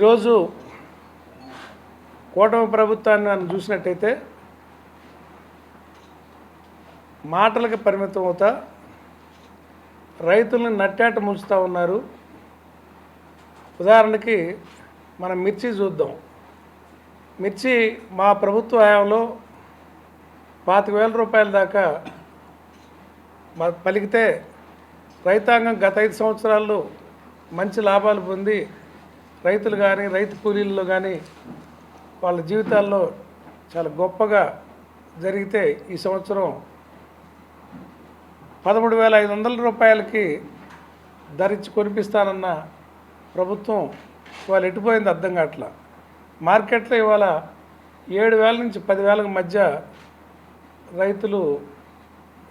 ఈరోజు కూటమి ప్రభుత్వాన్ని మనం చూసినట్టయితే మాటలకు పరిమితం అవుతా రైతులను నట్టాట ముంచుతూ ఉన్నారు. ఉదాహరణకి మనం మిర్చి చూద్దాం. మిర్చి మా ప్రభుత్వ హయాంలో పాతిక వేల రూపాయల దాకా పలికితే రైతాంగం గత ఐదు సంవత్సరాల్లో మంచి లాభాలు పొంది రైతులు కానీ రైతు కూలీల్లో కానీ వాళ్ళ జీవితాల్లో చాలా గొప్పగా జరిగితే ఈ సంవత్సరం పదమూడు వేల ఐదు వందల రూపాయలకి ధరించి కొనిపిస్తానన్న ప్రభుత్వం ఇవాళ ఎటుపోయింది అర్థం కావట్లా? మార్కెట్లో ఇవాళ ఏడు వేల నుంచి పదివేలకు మధ్య రైతులు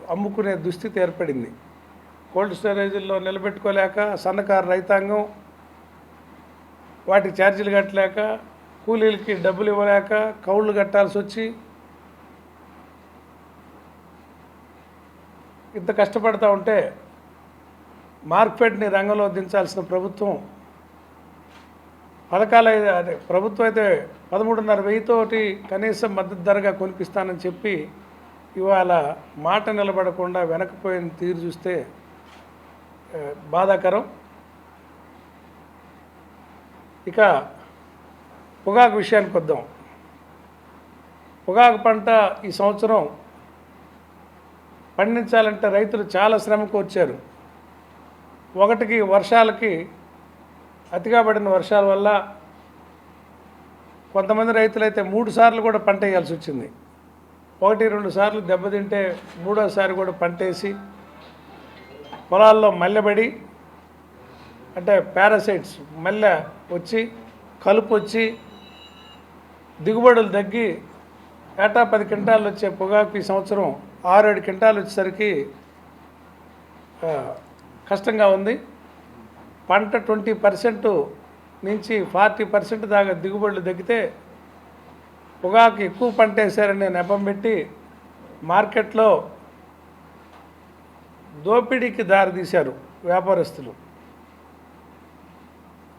అమ్ముకునే దుస్థితి ఏర్పడింది. కోల్డ్ స్టోరేజీల్లో నిలబెట్టుకోలేక సన్నకారు రైతాంగం వాటికి ఛార్జీలు కట్టలేక కూలీలకి డబ్బులు ఇవ్వలేక కౌళ్ళు కట్టాల్సి వచ్చి ఇంత కష్టపడతా ఉంటే మార్కెట్ని రంగంలో దించాల్సిన ప్రభుత్వం పథకాలు అయితే అదే ప్రభుత్వం అయితే పదమూడున్నర వెయ్యితోటి కనీసం మద్దతు ధరగా కొనిపిస్తానని చెప్పి ఇవాళ మాట నిలబడకుండా వెనకపోయిన తీరు చూస్తే బాధాకరం. ఇక పొగాకు విషయానికి వద్దాం. పొగాకు పంట ఈ సంవత్సరం పండించాలంటే రైతులు చాలా శ్రమకు వచ్చారు. ఒకటికి వర్షాలకి అతిగా పడిన వర్షాల వల్ల కొంతమంది రైతులైతే మూడు సార్లు కూడా పంట వేయాల్సి వచ్చింది. ఒకటి రెండు సార్లు దెబ్బతింటే మూడోసారి కూడా పంట వేసి పొలాల్లో మల్లెబడి అంటే పారాసైట్స్ మల్లె వచ్చి కలుపు వచ్చి దిగుబడులు తగ్గి ఏటా పది క్వింటాలు వచ్చే పొగాకు ఈ సంవత్సరం ఆరు ఏడు క్వింటాలు వచ్చేసరికి కష్టంగా ఉంది. పంట ట్వంటీ పర్సెంట్ నుంచి ఫార్టీ పర్సెంట్ దాకా దిగుబడులు తగ్గితే పొగాకు ఎక్కువ పంట వేశారని నెపం పెట్టి మార్కెట్లో దోపిడీకి దారి తీశారు వ్యాపారస్తులు.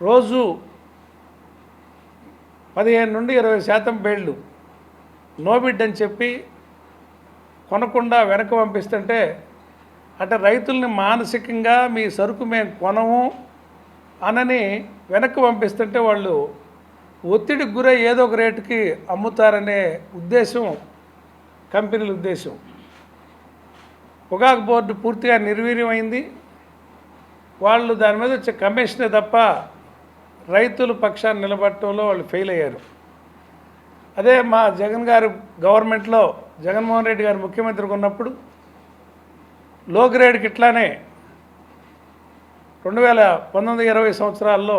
రోజు పదిహేను నుండి ఇరవై శాతం బేళ్ళు. నోబిడ్ అని చెప్పి కొనకుండా వెనక పంపిస్తుంటే అంటే రైతుల్ని మానసికంగా మీ సరుకు మేము కొనము అనని వెనక్కి పంపిస్తుంటే వాళ్ళు ఒత్తిడికి గురై ఏదో ఒక రేటుకి అమ్ముతారనే ఉద్దేశం కంపెనీల ఉద్దేశం. పొగాకు బోర్డు పూర్తిగా నిర్వీర్యమైంది. వాళ్ళు దాని మీద వచ్చే కమిషనే తప్ప రైతుల పక్షాన్ని నిలబడటంలో వాళ్ళు ఫెయిల్ అయ్యారు. అదే మా జగన్ గారు గవర్నమెంట్లో జగన్మోహన్ రెడ్డి గారు ముఖ్యమంత్రిగా ఉన్నప్పుడు లో గ్రేడ్కి ఇట్లానే రెండు వేల పంతొమ్మిది ఇరవై సంవత్సరాల్లో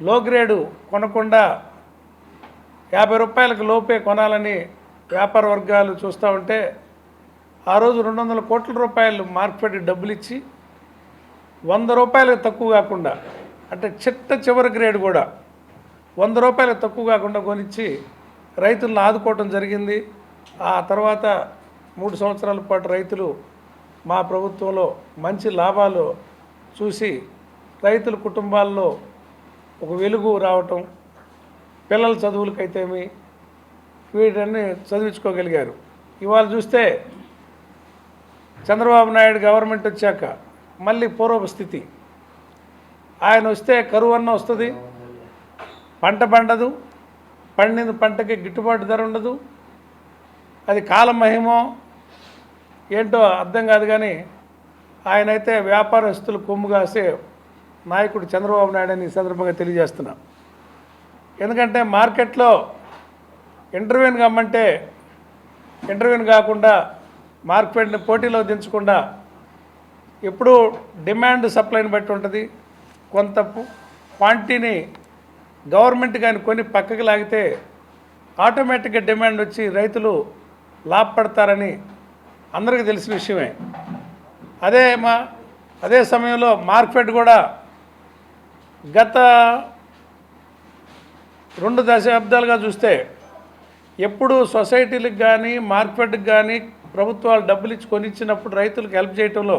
లో గ్రేడు కొనకుండా యాభై రూపాయలకు లోపే కొనాలని వ్యాపార వర్గాలు చూస్తూ ఉంటే ఆ రోజు రెండు వందల కోట్ల రూపాయలు మార్కెట్ డబ్బులు ఇచ్చి వంద రూపాయలకు తక్కువ కాకుండా అంటే చిట్ట చివరి గ్రేడ్ కూడా. వంద రూపాయలు తక్కువ కాకుండా కొనిచ్చి రైతులను ఆదుకోవటం జరిగింది. ఆ తర్వాత మూడు సంవత్సరాల పాటు రైతులు మా ప్రభుత్వంలో మంచి లాభాలు చూసి రైతుల కుటుంబాల్లో ఒక వెలుగు రావటం పిల్లల చదువులకైతేమి వీటన్ని చదివించుకోగలిగారు. ఇవాళ చూస్తే చంద్రబాబు నాయుడు గవర్నమెంట్ వచ్చాక మళ్ళీ పూర్వపు స్థితి. ఆయన వస్తే కరువు అన్న వస్తుంది. పంట పండదు. పండిన పంటకి గిట్టుబాటు ధర ఉండదు. అది కాలం మహిమో ఏంటో అర్థం కాదు కానీ ఆయన అయితే వ్యాపారస్తులు కొమ్ము కాసే నాయకుడు చంద్రబాబు నాయుడు అని ఈ సందర్భంగా తెలియజేస్తున్నా. ఎందుకంటే మార్కెట్లో ఇంటర్వ్యూని కమ్మంటే ఇంటర్వ్యూని కాకుండా మార్కెట్ని పోటీలో దించకుండా ఎప్పుడూ డిమాండ్ సప్లైని బట్టి ఉంటుంది. కొంత క్వాంటిటీని గవర్నమెంట్ కానీ కొని పక్కకి లాగితే ఆటోమేటిక్గా డిమాండ్ వచ్చి రైతులు లాభపడతారని అందరికీ తెలిసిన విషయమే. అదే మా అదే సమయంలో మార్కెట్ కూడా గత రెండు దశాబ్దాలుగా చూస్తే ఎప్పుడు సొసైటీలకు కానీ మార్కెట్కి కానీ ప్రభుత్వాలు డబ్బులు ఇచ్చి కొనిచ్చినప్పుడు రైతులకు హెల్ప్ చేయటంలో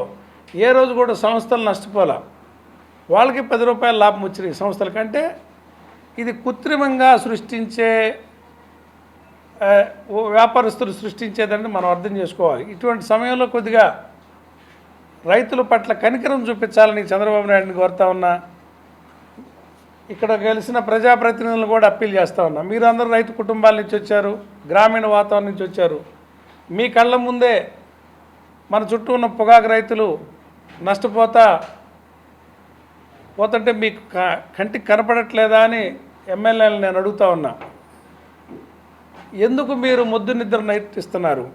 ఏ రోజు కూడా సంస్థలు నష్టపోలే. వాళ్ళకి పది రూపాయల లాభం వచ్చినాయి సంస్థల కంటే. ఇది కృత్రిమంగా సృష్టించే వ్యాపారస్తులు సృష్టించేదని మనం అర్థం చేసుకోవాలి. ఇటువంటి సమయంలో కొద్దిగా రైతుల పట్ల కనికరం చూపించాలని చంద్రబాబు నాయుడిని కోరుతా ఉన్నా. ఇక్కడ గెలిచిన ప్రజాప్రతినిధులను కూడా అప్పీల్ చేస్తా ఉన్నా. మీరు అందరూ రైతు కుటుంబాల నుంచి వచ్చారు గ్రామీణ వాతావరణం నుంచి వచ్చారు. మీ కళ్ళ ముందే మన చుట్టూ ఉన్న పొగాకు రైతులు నష్టపోతా పోతుంటే మీకు క- కంటికి కనపడట్లేదా అని ఎమ్మెల్యేలు నేను అడుగుతా ఉన్నా. ఎందుకు మీరు ముద్దు నిద్ర నైర్తిస్తున్నారు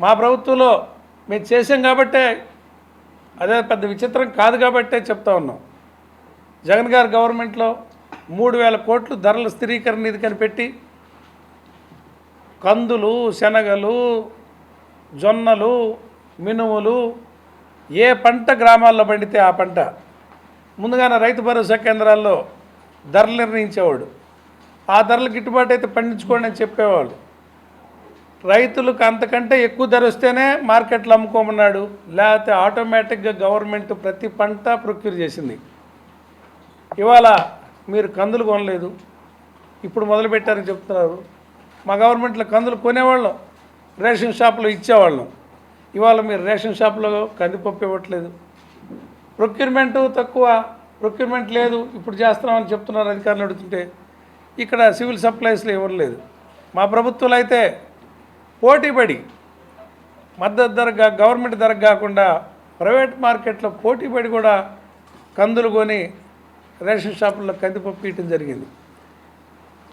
మా ప్రభుత్వంలో మేము చేసాం కాబట్టే అదే పెద్ద విచిత్రం కాదు కాబట్టే చెప్తా ఉన్నాం. జగన్ గారి గవర్నమెంట్లో మూడు వేల కోట్లు ధరల స్థిరీకరణ నిధి కనిపెట్టి కందులు శనగలు జొన్నలు మినుములు ఏ పంట గ్రామాల్లో పండితే ఆ పంట? ముందుగానే రైతు భరోసా కేంద్రాల్లో ధరలు నిర్ణయించేవాడు. ఆ ధరలు గిట్టుబాటు అయితే పండించుకోండి అని చెప్పేవాళ్ళు. రైతులకు అంతకంటే ఎక్కువ ధర వస్తేనే మార్కెట్లో అమ్ముకోమన్నాడు. లేకపోతే ఆటోమేటిక్గా గవర్నమెంట్ ప్రతి పంట ప్రొక్యూర్ చేసింది. ఇవాళ మీరు కందులు కొనలేదు. ఇప్పుడు మొదలుపెట్టారని చెప్తున్నారు. మా గవర్నమెంట్లో కందులు కొనేవాళ్ళం. రేషన్ షాప్లో ఇచ్చేవాళ్ళం. ఇవాళ మీరు రేషన్ షాప్లో కందిపప్పు ఇవ్వట్లేదు. ప్రొక్యూర్మెంట్ తక్కువ ప్రొక్యూర్మెంట్ లేదు ఇప్పుడు చేస్తున్నామని చెప్తున్నారు అధికారులు అడుగుతుంటే ఇక్కడ సివిల్ సప్లైస్లో ఇవ్వలేదు మా ప్రభుత్వాలు అయితే పోటీపడి మద్దతు ధరకు గవర్నమెంట్ ధరకు కాకుండా ప్రైవేట్ మార్కెట్లో పోటీపడి కూడా కందులు కొని రేషన్ షాపుల్లో కందిపప్పు ఇవ్వటం జరిగింది.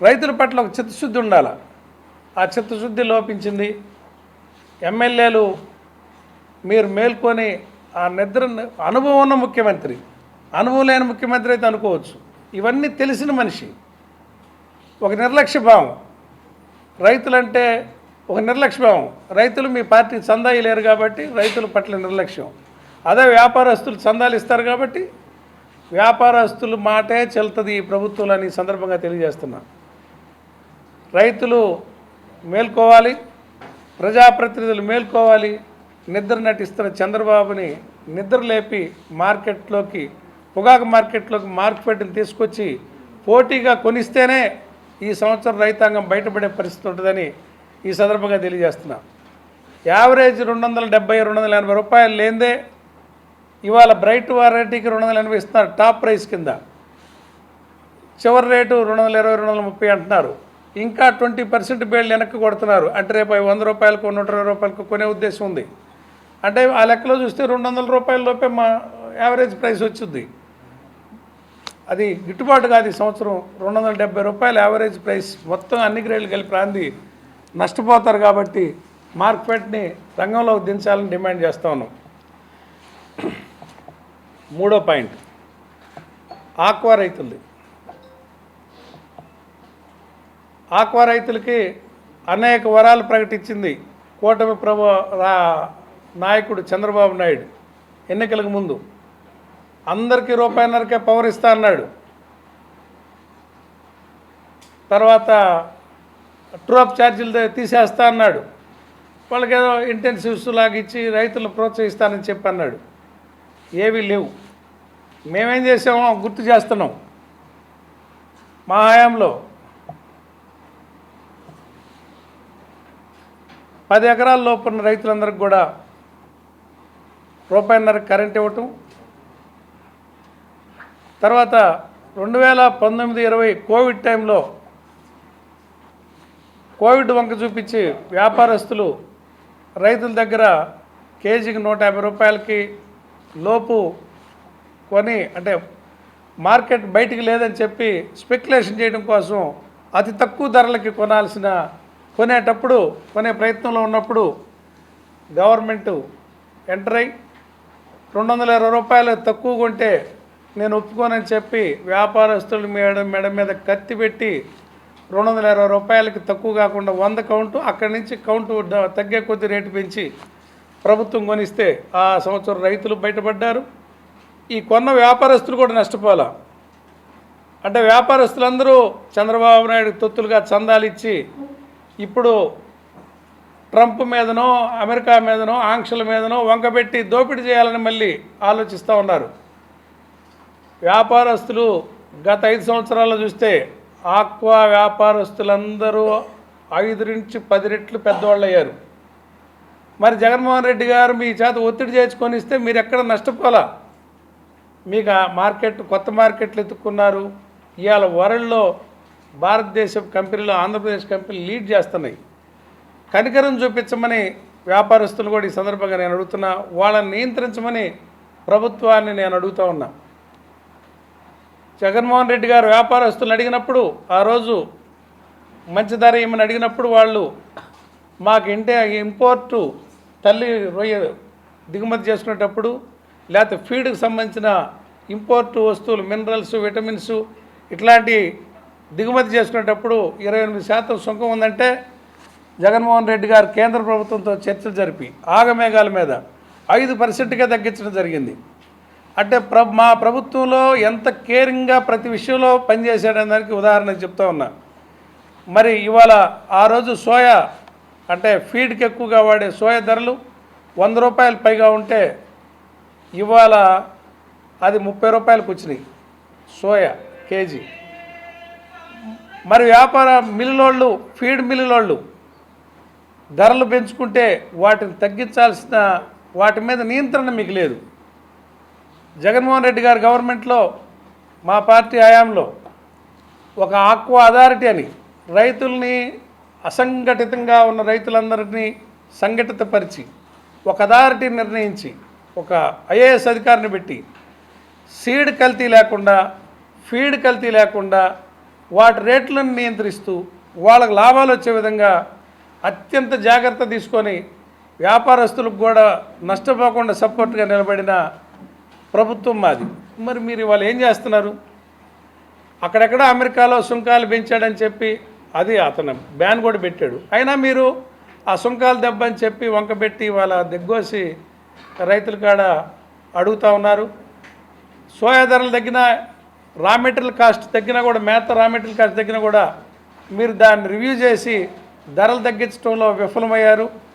రైతుల పట్ల ఒక చిత్తశుద్ధి ఉండాలి. ఆ చిత్తశుద్ధి లోపించింది. ఎమ్మెల్యేలు మీరు మేల్కొని ఆ నిద్ర అనుభవం ఉన్న ముఖ్యమంత్రి అనుభవం లేని ముఖ్యమంత్రి అయితే అనుకోవచ్చు. ఇవన్నీ తెలిసిన మనిషి. ఒక నిర్లక్ష్య భావం. రైతులంటే ఒక నిర్లక్ష్య భావం. రైతులు మీ పార్టీ చందా లేరు కాబట్టి రైతుల పట్ల నిర్లక్ష్యం. అదే వ్యాపారస్తులు చందాలు ఇస్తారు కాబట్టి వ్యాపారస్తుల మాటే చెల్తుంది ఈ ప్రభుత్వం అని సందర్భంగా తెలియజేస్తున్నా. రైతులు మేల్కోవాలి ప్రజాప్రతినిధులు మేల్కోవాలి నిద్ర నటిస్తున్న చంద్రబాబుని నిద్ర లేపి మార్కెట్లోకి పొగాకు మార్కెట్లోకి మార్కెట్ని తీసుకొచ్చి పోటీగా కొనిస్తేనే ఈ సంవత్సరం రైతాంగం బయటపడే పరిస్థితి ఉంటుందని ఈ సందర్భంగా తెలియజేస్తున్నా. యావరేజ్ రెండు వందల డెబ్బై రెండు వందల ఎనభై రూపాయలు లేదే ఇవాళ బ్రైట్ వెరైటీకి రెండు వందల ఎనభై ఇస్తున్నారు టాప్ ప్రైస్ కింద. చివరి రేటు రెండు వందల ఇరవై రెండు వందల ముప్పై అంటున్నారు. ఇంకా ట్వంటీ పర్సెంట్ బేళ్ళు వెనక్కి కొడుతున్నారు. అంటే రేపు వంద రూపాయలకు నూట ఇరవై రూపాయలకు కొనే ఉద్దేశం ఉంది. అంటే ఆ లెక్కలో చూస్తే రెండు వందల రూపాయల లోపే మా యావరేజ్ ప్రైస్ వచ్చింది. అది గిట్టుబాటు కాదు ఈ సంవత్సరం. రెండు వందల డెబ్బై రూపాయల యావరేజ్ ప్రైస్ మొత్తం అన్ని గ్రేడ్లు కలిపి రాంది. నష్టపోతారు కాబట్టి మార్కెట్ని రంగంలోకి దించాలని డిమాండ్ చేస్తా ఉన్నాం. మూడో పాయింట్. ఆక్వా రైతులది. ఆక్వా రైతులకి అనేక వరాలు ప్రకటించింది. కూటమి ప్రభు రా నాయకుడు చంద్రబాబు నాయుడు ఎన్నికలకు ముందు అందరికీ రూపాయిన్నరకే పవర్ ఇస్తా అన్నాడు. తర్వాత ట్రూప్ ఛార్జీలు తీసేస్తా అన్నాడు. వాళ్ళకి ఏదో ఇంటెన్సివ్స్ లాగా ఇచ్చి రైతులను ప్రోత్సహిస్తానని చెప్పి అన్నాడు. ఏవీ లేవు. మేమేం చేసామో గుర్తు చేస్తున్నాం. మా హయాంలో పది ఎకరాల లోపు ఉన్న రైతులందరికీ కూడా రూపాయిన్నర కరెంట్ ఇవ్వటం. తర్వాత రెండు వేల పంతొమ్మిది ఇరవై కోవిడ్ టైంలో కోవిడ్ వంక చూపించి వ్యాపారస్తులు రైతుల దగ్గర కేజీకి నూట యాభై రూపాయలకి లోపు కొని అంటే మార్కెట్ బయటికి లేదని చెప్పి స్పెక్యులేషన్ చేయడం కోసం అతి తక్కువ ధరలకి కొనాల్సిన కొనేటప్పుడు కొనే ప్రయత్నంలో ఉన్నప్పుడు గవర్నమెంట్ ఎంటర్ అయి రెండు వందల ఇరవై రూపాయలు తక్కువ కొంటే నేను ఒప్పుకోనని చెప్పి వ్యాపారస్తులు మేడ మెడ మీద కత్తి పెట్టి రెండు వందల ఇరవై రూపాయలకి తక్కువ కాకుండా వంద కౌంటు అక్కడి నుంచి కౌంటు తగ్గే కొద్ది రేటు పెంచి ప్రభుత్వం కొనిస్తే ఆ సంవత్సరం రైతులు బయటపడ్డారు. ఈ కొన్న వ్యాపారస్తులు కూడా నష్టపోలా అంటే వ్యాపారస్తులందరూ చంద్రబాబు నాయుడు తొత్తులుగా చందాలు ఇచ్చి ఇప్పుడు ట్రంప్ మీదనో అమెరికా మీదనో ఆంక్షల మీదనో వంకబెట్టి దోపిడీ చేయాలని మళ్ళీ ఆలోచిస్తూ ఉన్నారు. వ్యాపారస్తులు గత ఐదు సంవత్సరాల్లో చూస్తే ఆక్వా వ్యాపారస్తులందరూ ఐదు నుంచి పది రెట్లు పెద్దవాళ్ళు అయ్యారు మరి జగన్మోహన్ రెడ్డి గారు మీ చేత ఒత్తిడి చేసుకొని ఇస్తే మీరు ఎక్కడ నష్టపోలా? మీకు ఆ మార్కెట్ కొత్త మార్కెట్లు ఎత్తుక్కున్నారు. ఇవాళ వరల్డ్లో భారతదేశ కంపెనీలు ఆంధ్రప్రదేశ్ కంపెనీలు లీడ్ చేస్తున్నాయి. కనికరం చూపించమని వ్యాపారస్తులు కూడా ఈ సందర్భంగా నేను అడుగుతున్నా వాళ్ళని నియంత్రించమని ప్రభుత్వాన్ని నేను అడుగుతా ఉన్నా. జగన్మోహన్ రెడ్డి గారు వ్యాపారస్తులను అడిగినప్పుడు ఆ రోజు మంచి ధర ఏమని అడిగినప్పుడు వాళ్ళు మాకు ఇంటే ఇంపోర్టు తల్లి రొయ్య దిగుమతి చేసుకునేటప్పుడు లేకపోతే ఫీడ్కి సంబంధించిన ఇంపోర్టు వస్తువులు మినరల్స్ విటమిన్స్ ఇట్లాంటి దిగుమతి చేసుకునేటప్పుడు ఇరవై ఎనిమిది శాతం సుంకం ఉందంటే జగన్మోహన్ రెడ్డి గారు కేంద్ర ప్రభుత్వంతో చర్చలు జరిపి ఆగమేఘాల మీద ఐదు పర్సెంట్గా తగ్గించడం జరిగింది. అంటే ప్ర మా ప్రభుత్వంలో ఎంత కేరింగ్గా ప్రతి విషయంలో పనిచేసాడనే దానికి ఉదాహరణ చెప్తా ఉన్నా. మరి ఇవాళ ఆ రోజు సోయా అంటే ఫీడ్కి ఎక్కువగా వాడే సోయా ధరలు వంద రూపాయలు పైగా ఉంటే ఇవాళ అది ముప్పై రూపాయలకు వచ్చినాయి సోయా కేజీ. మరి వ్యాపార మిల్లులోళ్ళు ఫీడ్ మిల్లులోళ్ళు ధరలు పెంచుకుంటే వాటిని తగ్గించాల్సిన వాటి మీద నియంత్రణ మీకు లేదు. జగన్మోహన్ రెడ్డి గారు గవర్నమెంట్లో మా పార్టీ హయాంలో ఒక ఆక్వా అథారిటీ అని రైతుల్ని అసంఘటితంగా ఉన్న రైతులందరినీ సంఘటితపరిచి ఒక అథారిటీ నిర్ణయించి ఒక ఐఏఎస్ అధికారిని పెట్టి సీడ్ కల్తీ లేకుండా ఫీడ్ కల్తీ లేకుండా వాటి రేట్లను నియంత్రిస్తూ వాళ్ళకు లాభాలు వచ్చే విధంగా అత్యంత జాగ్రత్త తీసుకొని వ్యాపారస్తులకు కూడా నష్టపోకుండా సపోర్ట్గా నిలబడిన ప్రభుత్వం మాది. మరి మీరు ఇవాళ ఏం చేస్తున్నారు? అక్కడెక్కడ అమెరికాలో సుంకాలు పెంచాడని చెప్పి అది అతను బ్యాన్ కూడా పెట్టాడు. అయినా మీరు ఆ సుంకాలు దెబ్బ అని చెప్పి వంకబెట్టి వాళ్ళ దిగ్గోసి రైతుల కాడ అడుగుతూ ఉన్నారు. సోయా ధరలు తగ్గిన రా మెటీరియల్ కాస్ట్ తగ్గినా కూడా మేత రా మెటీరియల్ కాస్ట్ తగ్గినా కూడా మీరు దాన్ని రివ్యూ చేసి ధరలు తగ్గించడంలో విఫలమయ్యారు.